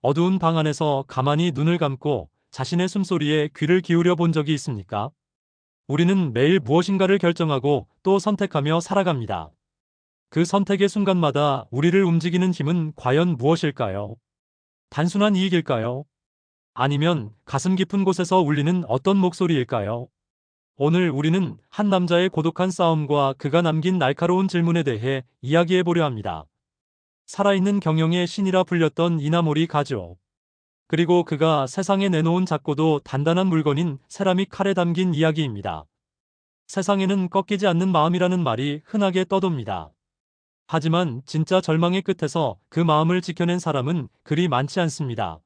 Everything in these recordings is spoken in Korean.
어두운 방 안에서 가만히 눈을 감고 자신의 숨소리에 귀를 기울여 본 적이 있습니까? 우리는 매일 무엇인가를 결정하고 또 선택하며 살아갑니다. 그 선택의 순간마다 우리를 움직이는 힘은 과연 무엇일까요? 단순한 이익일까요? 아니면 가슴 깊은 곳에서 울리는 어떤 목소리일까요? 오늘 우리는 한 남자의 고독한 싸움과 그가 남긴 날카로운 질문에 대해 이야기해 보려 합니다. 살아있는 경영의 신이라 불렸던 이나모리 가즈오. 그리고 그가 세상에 내놓은 작고도 단단한 물건인 세라믹 칼에 담긴 이야기입니다. 세상에는 꺾이지 않는 마음이라는 말이 흔하게 떠돕니다. 하지만 진짜 절망의 끝에서 그 마음을 지켜낸 사람은 그리 많지 않습니다.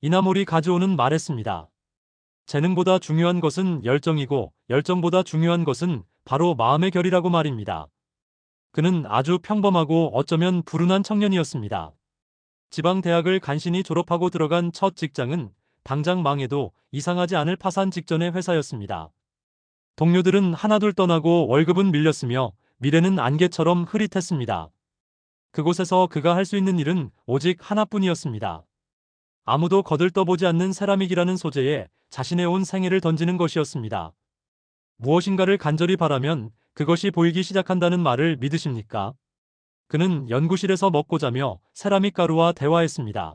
이나모리 가즈오는 말했습니다. 재능보다 중요한 것은 열정이고 열정보다 중요한 것은 바로 마음의 결이라고 말입니다. 그는 아주 평범하고 어쩌면 불운한 청년이었습니다. 지방 대학을 간신히 졸업하고 들어간 첫 직장은 당장 망해도 이상하지 않을 파산 직전의 회사였습니다. 동료들은 하나둘 떠나고 월급은 밀렸으며 미래는 안개처럼 흐릿했습니다. 그곳에서 그가 할 수 있는 일은 오직 하나뿐이었습니다. 아무도 거들떠보지 않는 세라믹이라는 소재에 자신의 온 생애를 던지는 것이었습니다. 무엇인가를 간절히 바라면 그것이 보이기 시작한다는 말을 믿으십니까? 그는 연구실에서 먹고 자며 세라믹 가루와 대화했습니다.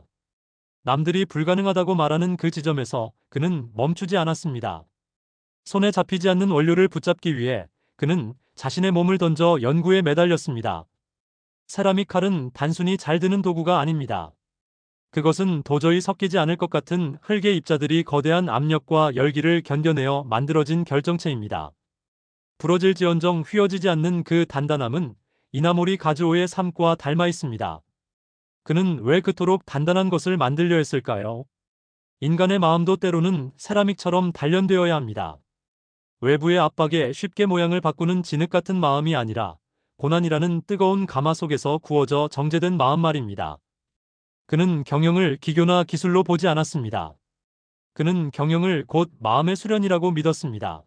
남들이 불가능하다고 말하는 그 지점에서 그는 멈추지 않았습니다. 손에 잡히지 않는 원료를 붙잡기 위해 그는 자신의 몸을 던져 연구에 매달렸습니다. 세라믹 칼은 단순히 잘 드는 도구가 아닙니다. 그것은 도저히 섞이지 않을 것 같은 흙의 입자들이 거대한 압력과 열기를 견뎌내어 만들어진 결정체입니다. 부러질지언정 휘어지지 않는 그 단단함은 이나모리 가즈오의 삶과 닮아 있습니다. 그는 왜 그토록 단단한 것을 만들려 했을까요? 인간의 마음도 때로는 세라믹처럼 단련되어야 합니다. 외부의 압박에 쉽게 모양을 바꾸는 진흙 같은 마음이 아니라 고난이라는 뜨거운 가마 속에서 구워져 정제된 마음 말입니다. 그는 경영을 기교나 기술로 보지 않았습니다. 그는 경영을 곧 마음의 수련이라고 믿었습니다.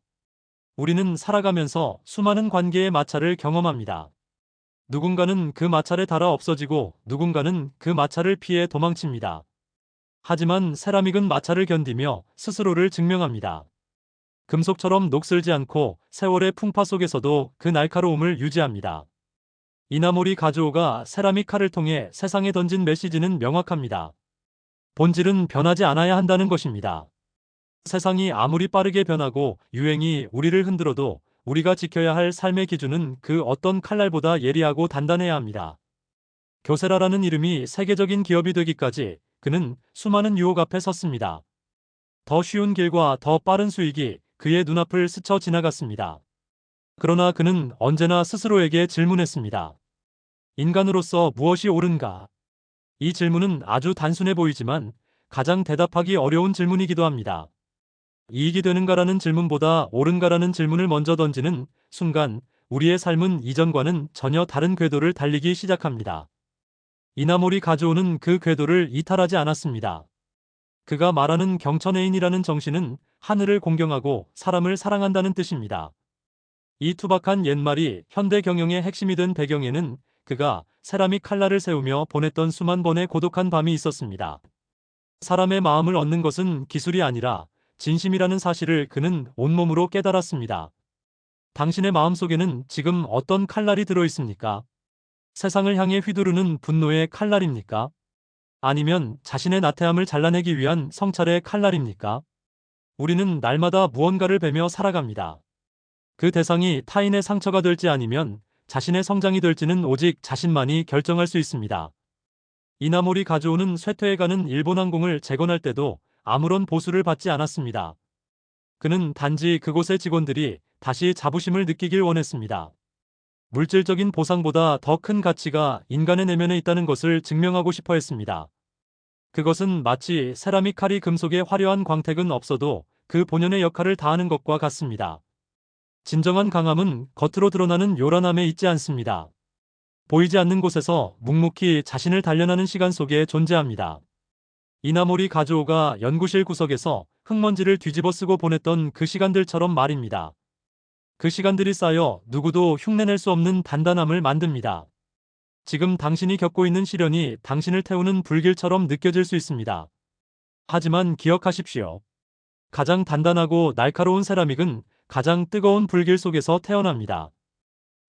우리는 살아가면서 수많은 관계의 마찰을 경험합니다. 누군가는 그 마찰에 달아 없어지고 누군가는 그 마찰을 피해 도망칩니다. 하지만 세라믹은 마찰을 견디며 스스로를 증명합니다. 금속처럼 녹슬지 않고 세월의 풍파 속에서도 그 날카로움을 유지합니다. 이나모리 가즈오가 세라믹 칼을 통해 세상에 던진 메시지는 명확합니다. 본질은 변하지 않아야 한다는 것입니다. 세상이 아무리 빠르게 변하고 유행이 우리를 흔들어도 우리가 지켜야 할 삶의 기준은 그 어떤 칼날보다 예리하고 단단해야 합니다. 교세라라는 이름이 세계적인 기업이 되기까지 그는 수많은 유혹 앞에 섰습니다. 더 쉬운 길과 더 빠른 수익이 그의 눈앞을 스쳐 지나갔습니다. 그러나 그는 언제나 스스로에게 질문했습니다. 인간으로서 무엇이 옳은가? 이 질문은 아주 단순해 보이지만 가장 대답하기 어려운 질문이기도 합니다. 이익이 되는가라는 질문보다 옳은가라는 질문을 먼저 던지는 순간 우리의 삶은 이전과는 전혀 다른 궤도를 달리기 시작합니다. 이나모리 가즈오는 그 궤도를 이탈하지 않았습니다. 그가 말하는 경천애인이라는 정신은 하늘을 공경하고 사람을 사랑한다는 뜻입니다. 이 투박한 옛말이 현대 경영의 핵심이 된 배경에는 그가 세라믹 칼날을 세우며 보냈던 수만 번의 고독한 밤이 있었습니다. 사람의 마음을 얻는 것은 기술이 아니라 진심이라는 사실을 그는 온몸으로 깨달았습니다. 당신의 마음속에는 지금 어떤 칼날이 들어 있습니까? 세상을 향해 휘두르는 분노의 칼날입니까? 아니면 자신의 나태함을 잘라내기 위한 성찰의 칼날입니까? 우리는 날마다 무언가를 베며 살아갑니다. 그 대상이 타인의 상처가 될지 아니면 자신의 성장이 될지는 오직 자신만이 결정할 수 있습니다. 이나모리 가즈오는 쇠퇴해가는 일본 항공을 재건할 때도 아무런 보수를 받지 않았습니다. 그는 단지 그곳의 직원들이 다시 자부심을 느끼길 원했습니다. 물질적인 보상보다 더 큰 가치가 인간의 내면에 있다는 것을 증명하고 싶어 했습니다. 그것은 마치 세라믹 칼이 금속의 화려한 광택은 없어도 그 본연의 역할을 다하는 것과 같습니다. 진정한 강함은 겉으로 드러나는 요란함에 있지 않습니다. 보이지 않는 곳에서 묵묵히 자신을 단련하는 시간 속에 존재합니다. 이나모리 가즈오가 연구실 구석에서 흙먼지를 뒤집어 쓰고 보냈던 그 시간들처럼 말입니다. 그 시간들이 쌓여 누구도 흉내낼 수 없는 단단함을 만듭니다. 지금 당신이 겪고 있는 시련이 당신을 태우는 불길처럼 느껴질 수 있습니다. 하지만 기억하십시오. 가장 단단하고 날카로운 세라믹은 가장 뜨거운 불길 속에서 태어납니다.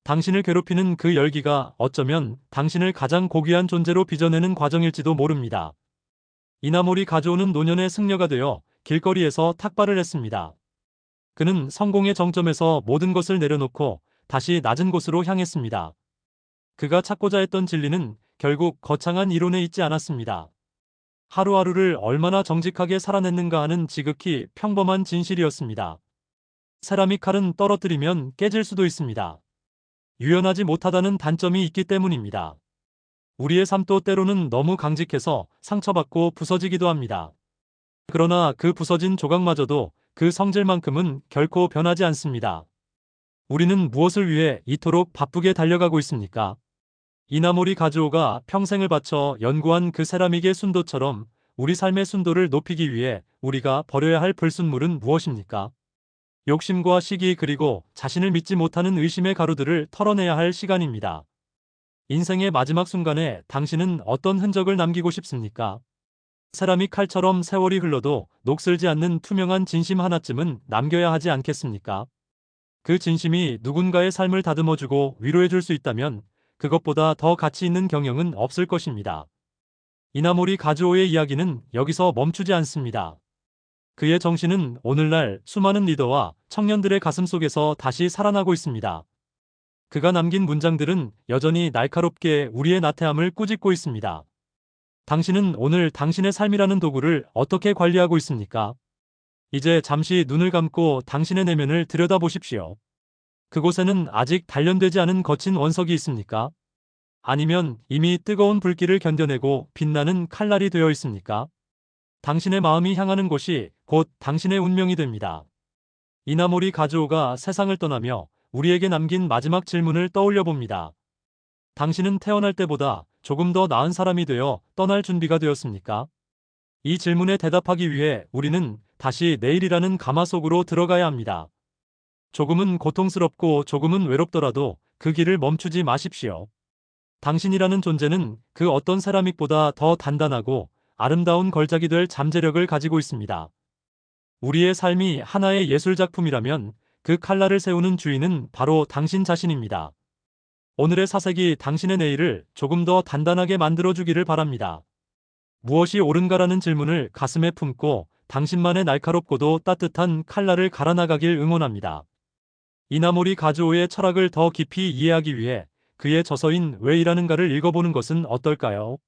당신을 괴롭히는 그 열기가 어쩌면 당신을 가장 고귀한 존재로 빚어내는 과정일지도 모릅니다. 이나몰이 가져오는 노년의 승려가 되어 길거리에서 탁발을 했습니다. 그는 성공의 정점에서 모든 것을 내려놓고 다시 낮은 곳으로 향했습니다. 그가 찾고자 했던 진리는 결국 거창한 이론에 있지 않았습니다. 하루하루를 얼마나 정직하게 살아냈는가 하는 지극히 평범한 진실이었습니다. 세라믹 칼은 떨어뜨리면 깨질 수도 있습니다. 유연하지 못하다는 단점이 있기 때문입니다. 우리의 삶도 때로는 너무 강직해서 상처받고 부서지기도 합니다. 그러나 그 부서진 조각마저도 그 성질만큼은 결코 변하지 않습니다. 우리는 무엇을 위해 이토록 바쁘게 달려가고 있습니까? 이나모리 가즈오가 평생을 바쳐 연구한 그 세라믹의 순도처럼 우리 삶의 순도를 높이기 위해 우리가 버려야 할 불순물은 무엇입니까? 욕심과 시기 그리고 자신을 믿지 못하는 의심의 가루들을 털어내야 할 시간입니다. 인생의 마지막 순간에 당신은 어떤 흔적을 남기고 싶습니까? 세라믹 칼처럼 세월이 흘러도 녹슬지 않는 투명한 진심 하나쯤은 남겨야 하지 않겠습니까? 그 진심이 누군가의 삶을 다듬어주고 위로해줄 수 있다면 그것보다 더 가치 있는 경영은 없을 것입니다. 이나모리 가즈오의 이야기는 여기서 멈추지 않습니다. 그의 정신은 오늘날 수많은 리더와 청년들의 가슴 속에서 다시 살아나고 있습니다. 그가 남긴 문장들은 여전히 날카롭게 우리의 나태함을 꾸짖고 있습니다. 당신은 오늘 당신의 삶이라는 도구를 어떻게 관리하고 있습니까? 이제 잠시 눈을 감고 당신의 내면을 들여다보십시오. 그곳에는 아직 단련되지 않은 거친 원석이 있습니까? 아니면 이미 뜨거운 불길을 견뎌내고 빛나는 칼날이 되어 있습니까? 당신의 마음이 향하는 곳이 곧 당신의 운명이 됩니다. 이나모리 가즈오가 세상을 떠나며 우리에게 남긴 마지막 질문을 떠올려 봅니다. 당신은 태어날 때보다 조금 더 나은 사람이 되어 떠날 준비가 되었습니까? 이 질문에 대답하기 위해 우리는 다시 내일이라는 가마 속으로 들어가야 합니다. 조금은 고통스럽고 조금은 외롭더라도 그 길을 멈추지 마십시오. 당신이라는 존재는 그 어떤 세라믹보다 더 단단하고 아름다운 걸작이 될 잠재력을 가지고 있습니다. 우리의 삶이 하나의 예술작품이라면 그 칼날을 세우는 주인은 바로 당신 자신입니다. 오늘의 사색이 당신의 내일을 조금 더 단단하게 만들어주기를 바랍니다. 무엇이 옳은가라는 질문을 가슴에 품고 당신만의 날카롭고도 따뜻한 칼날을 갈아나가길 응원합니다. 이나모리 가즈오의 철학을 더 깊이 이해하기 위해 그의 저서인 왜 일하는가를 읽어보는 것은 어떨까요?